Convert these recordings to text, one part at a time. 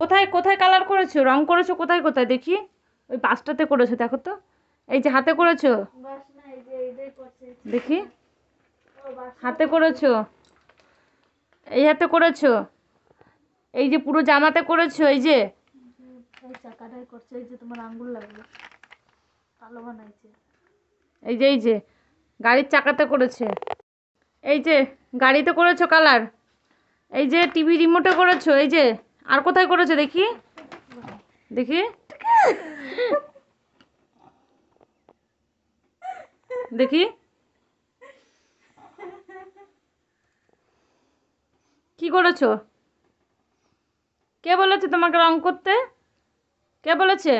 কোথায় কোথায় কালার করেছ? রং করেছ কোথায় কোথায়? দেখি। ওই পাঁচটাতে করেছ, দেখো তো। এই যে হাতে করেছ? দেখি। হাতে করেছ? এই হাতে করেছ? এই যে পুরো জামাতে করেছ, এই যে? এই যে এই যে। এই যে গাড়ির চাকাতে করেছে। এই যে, গাড়িতে করেছ কালার এই যে টিভি রিমোটে করেছ? এই যে? আর কোথায় করেছ দেখি? দেখি। দেখি। কি করেছ? কে বলেছে তোমাকে রং করতে? কে বলেছে?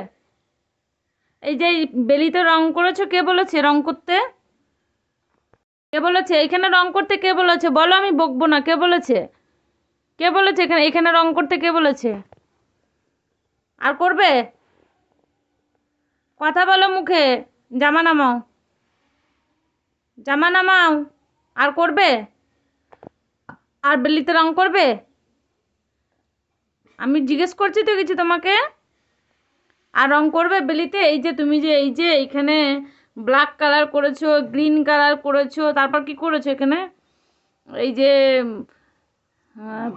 এই যে বেলিতে রং করেছ, কে বলেছে রং করতে? কে বলেছে? এখানে রং করতে কে বলেছে? বলো আমি বকবো না, কে বলেছে? কে বলেছে এখানে? এখানে রং করতে কে বলেছে? আর করবে? কথা বলো মুখে, জামা নামাও। জামা নামাও। আর করবে? আর বেলিতে রং করবে? আমি জিজ্ঞেস করছি তো কিছু তোমাকে। আর রং করবে বেলিতে? এই যে তুমি যে, এই যে এইখানে ব্ল্যাক কালার করেছ গ্রিন কালার করেছ, তারপর কি করেছ এখানে? এই যে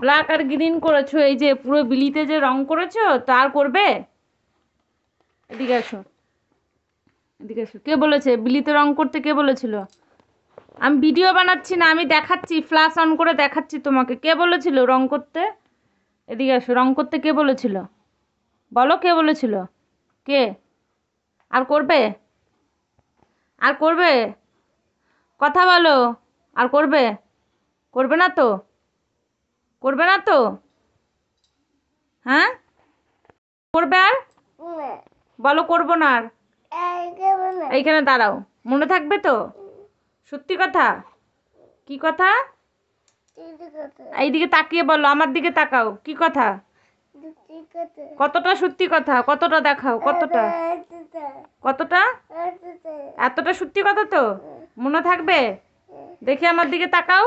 ব্ল্যাক আর গ্রিন করেছ, এই যে পুরো বিলিতে যে রং করেছ, তার করবে? এদিকে আসো। এদিকে আসো। কে বলেছে? বিলিতে রং করতে কে বলেছিল? আমি ভিডিও বানাচ্ছি না, আমি দেখাচ্ছি ফ্ল্যাশ অন করে দেখাচ্ছি তোমাকে। কে বলেছিল রং করতে? এদিকে আসো, রং করতে কে বলেছিল? বলো কে বলেছিল? কে? আর করবে? আর করবে? কথা বলো। আর করবে? করবে না তো? করবে না তো? হ্যাঁ? করবে আর? বলো করব না আর। এইখানে দাঁড়াও। মনে থাকবে তো? সত্যি কথা? কি কথা? এইদিকে তাকিয়ে বলো আমার দিকে তাকাও। কি কথা? কতটা সত্যি কথা? কতটা দেখাও? কতটা? কতটা? এতটা সত্যি কথা তো? মনে থাকবে? দেখি আমার দিকে তাকাও।